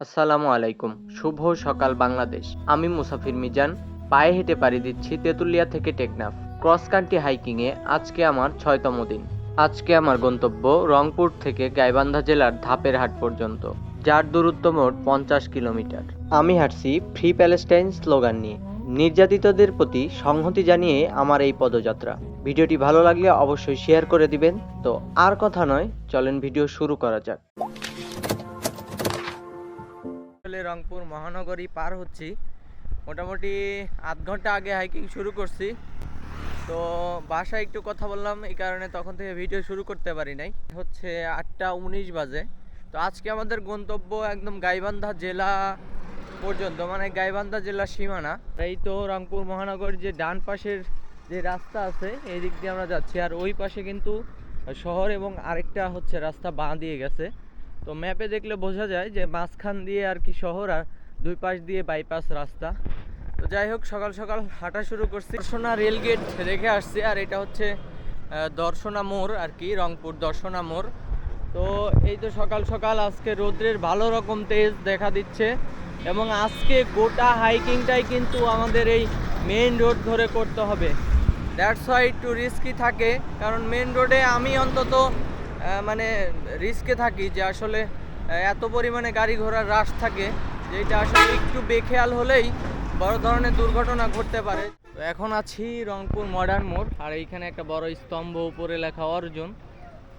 আসসালামু আলাইকুম। শুভ সকাল বাংলাদেশ। আমি মুসাফির মিজান। পায়ে হেঁটে পাড়ি দিচ্ছি তেঁতুলিয়া থেকে টেকনাফ। ক্রস কান্ট্রি হাইকিংয়ে আজকে আমার ছয়তম দিন। আজকে আমার গন্তব্য রংপুর থেকে গাইবান্ধা জেলার ধাপের হাট পর্যন্ত, যার দূরত্ব মোট পঞ্চাশ কিলোমিটার। আমি হাঁটছি ফ্রি প্যালেস্টাইন স্লোগান নিয়ে। নির্যাতিতদের প্রতি সংহতি জানিয়ে আমার এই পদযাত্রা। ভিডিওটি ভালো লাগলে অবশ্যই শেয়ার করে দিবেন। তো আর কথা নয়, চলেন ভিডিও শুরু করা যাক। রংপুর মহানগরী পার হচ্ছি। মোটামুটি আধ ঘণ্টা আগে হাইকিং শুরু করছি। তো বাসায় একটু কথা বললাম, এই কারণে তখন থেকে ভিডিও শুরু করতে পারি নাই। হচ্ছে আটটা উনিশ বাজে। তো আজকে আমাদের গন্তব্য একদম গাইবান্ধা জেলা পর্যন্ত মানে গাইবান্ধা জেলার সীমানা। এই তো রংপুর মহানগর যে ডান পাশের যে রাস্তা আছে, এই দিক দিয়ে আমরা যাচ্ছি। আর ওই পাশে কিন্তু শহর এবং আরেকটা হচ্ছে রাস্তা বাঁ দিয়ে গেছে। তো ম্যাপে দেখলে বোঝা যায় যে মাঝখান দিয়ে আর কি শহর আর দুই পাশ দিয়ে বাইপাস রাস্তা। তো যাই হোক, সকাল সকাল হাঁটা শুরু করছি। দর্শনা রেল গেট রেখে আসছি, আর এটা হচ্ছে দর্শনা মোড় আর কি, রংপুর দর্শনা মোড়। তো এই তো সকাল সকাল আজকে রৌদ্রের ভালো রকম তেজ দেখা দিচ্ছে, এবং আজকে গোটা হাইকিংটাই কিন্তু আমাদের এই মেইন রোড ধরে করতে হবে। দ্যাটস ওয়াই একটু রিস্কি থাকে, কারণ মেন রোডে আমি অন্তত মানে রিস্কে থাকি যে আসলে এত পরিমাণে গাড়ি ঘোড়ার রাশ থাকে যেটা আসলে একটু বেখেয়াল হলেই বড় ধরনের দুর্ঘটনা ঘটতে পারে। এখন আছি রংপুর মডার্ন মোড়, আর এইখানে একটা বড় স্তম্ভ উপরে লেখা অর্জুন।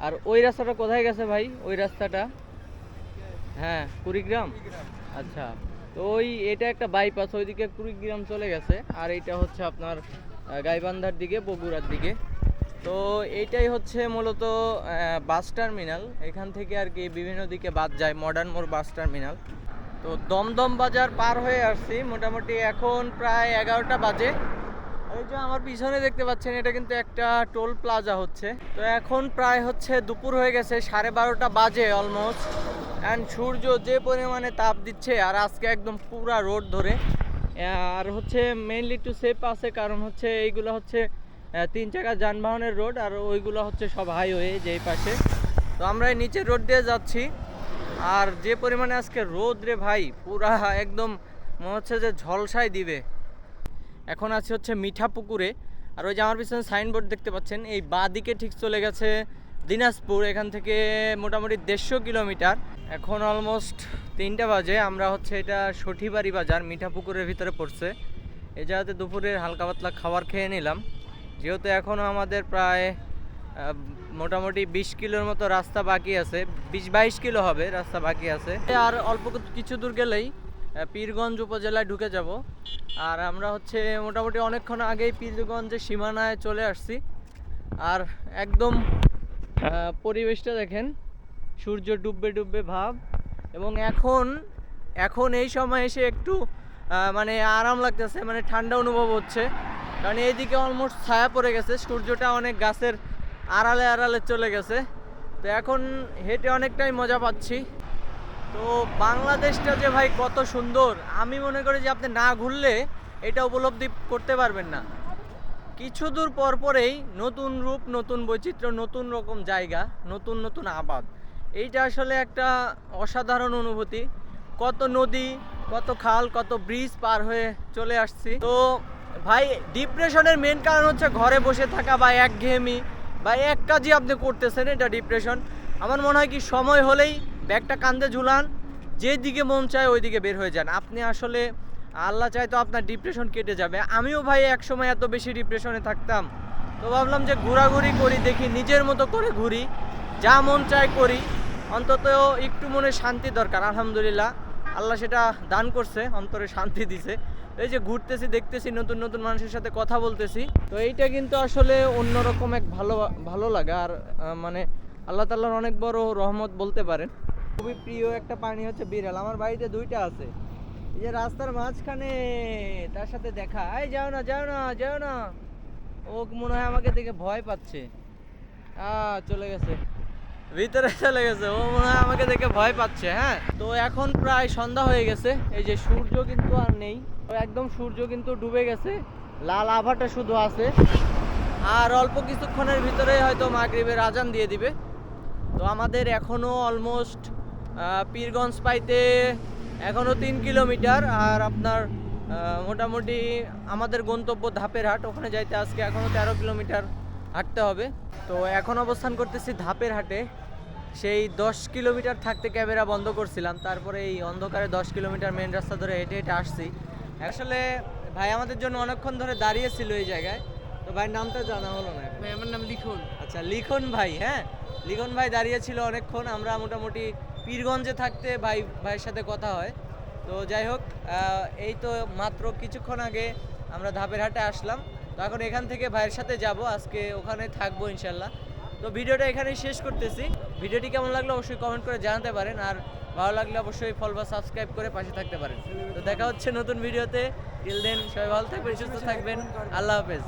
আর ওই রাস্তাটা কোথায় গেছে ভাই? ওই রাস্তাটা? হ্যাঁ কুড়িগ্রাম? আচ্ছা তো ওই এটা একটা বাইপাস ওইদিকে কুড়িগ্রাম চলে গেছে। আর এইটা হচ্ছে আপনার গাইবান্ধার দিকে, বগুড়ার দিকে। তো এইটাই হচ্ছে মূলত বাস টার্মিনাল। এখান থেকে আর কি বিভিন্ন দিকে বাদ যায় মডার্ন মোড় বাস টার্মিনাল। তো দমদম বাজার পার হয়ে আসছি, মোটামুটি এখন প্রায় এগারোটা বাজে। এই যে আমার পিছনে দেখতে পাচ্ছেন, এটা কিন্তু একটা টোল প্লাজা হচ্ছে। তো এখন প্রায় হচ্ছে দুপুর হয়ে গেছে, সাড়ে বারোটা বাজে অলমোস্ট অ্যান্ড সূর্য যে পরিমাণে তাপ দিচ্ছে, আর আজকে একদম পুরা রোড ধরে। আর হচ্ছে মেইনলি একটু সেফ আছে, কারণ হচ্ছে এইগুলো হচ্ছে তিন চাকা যানবাহনের রোড আর ওইগুলো হচ্ছে সব হাইওয়ে যেই পাশে। তো আমরা এই নিচের রোড দিয়ে যাচ্ছি। আর যে পরিমাণে আজকে রোদ রে ভাই, পুরা একদম মনে হচ্ছে যে ঝলসাই দিবে। এখন আছে হচ্ছে মিঠা পুকুরে আর ওই যে আমার পিছনে সাইনবোর্ড দেখতে পাচ্ছেন, এই বা দিকে ঠিক চলে গেছে দিনাজপুর, এখান থেকে মোটামুটি দেড়শো কিলোমিটার। এখন অলমোস্ট তিনটা বাজে, আমরা হচ্ছে এটা সঠিবাড়ি বাজার মিঠা পুকুরের ভিতরে পড়ছে। এই জায়গাতে দুপুরের হালকা পাতলা খাবার খেয়ে নিলাম। যেহেতু এখনও আমাদের প্রায় মোটামুটি বিশ কিলোর মতো রাস্তা বাকি আছে। বিশ বাইশ কিলো হবে, রাস্তা বাকি আছে। আর অল্প কিছু দূর গেলেই পীরগঞ্জ উপজেলায় ঢুকে যাব। আর আমরা হচ্ছে মোটামুটি অনেকক্ষণ আগেই পীরগঞ্জের সীমানায় চলে আসছি। আর একদম পরিবেশটা দেখেন, সূর্য ডুববে ডুববে ভাব। এবং এখন এখন এই সময় এসে একটু মানে আরাম লাগতেছে মানে ঠান্ডা অনুভব হচ্ছে। কারণ এইদিকে অলমোস্ট ছায়া পড়ে গেছে, সূর্যটা অনেক গাছের আড়ালে আড়ালে চলে গেছে। তো এখন হেঁটে অনেকটাই মজা পাচ্ছি। তো বাংলাদেশটা যে ভাই কত সুন্দর, আমি মনে করি যে আপনি না ঘুরলে এটা উপলব্ধি করতে পারবেন না। কিছু দূর পরপরেই নতুন রূপ, নতুন বৈচিত্র্য, নতুন রকম জায়গা, নতুন নতুন আবাদ। এইটা আসলে একটা অসাধারণ অনুভূতি। কত নদী, কত খাল, কত ব্রিজ পার হয়ে চলে আসছি। তো ভাই ডিপ্রেশনের মেন কারণ হচ্ছে ঘরে বসে থাকা বা একঘেয়েমি বা এক কাজই আপনি করতেছেন, এটা ডিপ্রেশন আমার মনে হয় কি, সময় হলেই ব্যাগটা কান্দে ঝুলান, যেদিকে মন চায় ওইদিকে বের হয়ে যান। আপনি আসলে, আল্লাহ চায় তো আপনার ডিপ্রেশন কেটে যাবে। আমিও ভাই এক সময় এত বেশি ডিপ্রেশনে থাকতাম। তো ভাবলাম যে ঘোরাঘুরি করি, দেখি নিজের মতো করে ঘুরি, যা মন চায় করি। অন্তত একটু মনে শান্তি দরকার, আলহামদুলিল্লাহ। আল্লাহ সেটা দান করছে, অন্তরে শান্তি দিছে। এই যে ঘুরতেছি, দেখতেছি, নতুন নতুন মানুষের সাথে কথা বলতেছি। তো এইটা কিন্তু আসলে অন্যরকম এক ভালো ভালো লাগে। আর মানে আল্লাহ তাল্লাহর অনেক বড় রহমত বলতে পারেন। খুবই প্রিয় একটা প্রাণী হচ্ছে বিড়াল। আমার বাড়িতে দুইটা আছে। এই যে রাস্তার মাঝখানে, তার সাথে দেখা। এই, যাও না যাও না যাও না। ও মনে হয় আমাকে দেখে ভয় পাচ্ছে। আহ, চলে গেছে। ভিতরে চলে গেছে। ও মনে হয় আমাকে দেখে ভয় পাচ্ছে হ্যাঁ? তো এখন প্রায় সন্ধ্যা হয়ে গেছে। এই যে সূর্য কিন্তু আর নেই। একদম সূর্য কিন্তু ডুবে গেছে। লাল আভাটা শুধু আছে। আর অল্প কিছুক্ষণের ভিতরেই হয়তো মাগরিবের আজান দিয়ে দিবে। তো আমাদের এখনও অলমোস্ট পীরগঞ্জ পাইতে এখনও তিন কিলোমিটার। আর আপনার মোটামুটি আমাদের গন্তব্য ধাপের হাট। ওখানে যাইতে আজকে এখনও তেরো কিলোমিটার। হাঁটতে হবে। তো এখন অবস্থান করতেছি ধাপের হাটে। সেই দশ কিলোমিটার থাকতে ক্যামেরা বন্ধ করছিলাম। তারপরে এই অন্ধকারে দশ কিলোমিটার মেন রাস্তা ধরে হেঁটে হেঁটে আসছি। আসলে ভাই আমাদের জন্য অনেকক্ষণ ধরে দাঁড়িয়েছিল এই জায়গায়। তো ভাই নামটা জানা হলো না ভাই আমার নাম লিখন। আচ্ছা লিখন ভাই হ্যাঁ? লিখন ভাই দাঁড়িয়ে ছিল অনেকক্ষণ। আমরা মোটামুটি পীরগঞ্জে থাকতে ভাই ভাইয়ের সাথে কথা হয়। তো যাই হোক এই তো মাত্র কিছুক্ষণ আগে আমরা ধাপের হাটে আসলাম। তো এখন এখান থেকে ভাইয়ের সাথে যাব, আজকে ওখানে থাকব ইনশাল্লাহ। তো ভিডিওটা এখানেই শেষ করতেছি। ভিডিওটি কেমন লাগল অবশ্যই কমেন্ট করে জানাতে পারেন, আর ভালো লাগলে অবশ্যই ফল বা সাবস্ক্রাইব করে পাশে থাকতে পারেন। তো দেখা হচ্ছে নতুন ভিডিওতে। টিল দেন সবাই ভালো থাকবেন, সুস্থ থাকবেন। আল্লাহ হাফেজ।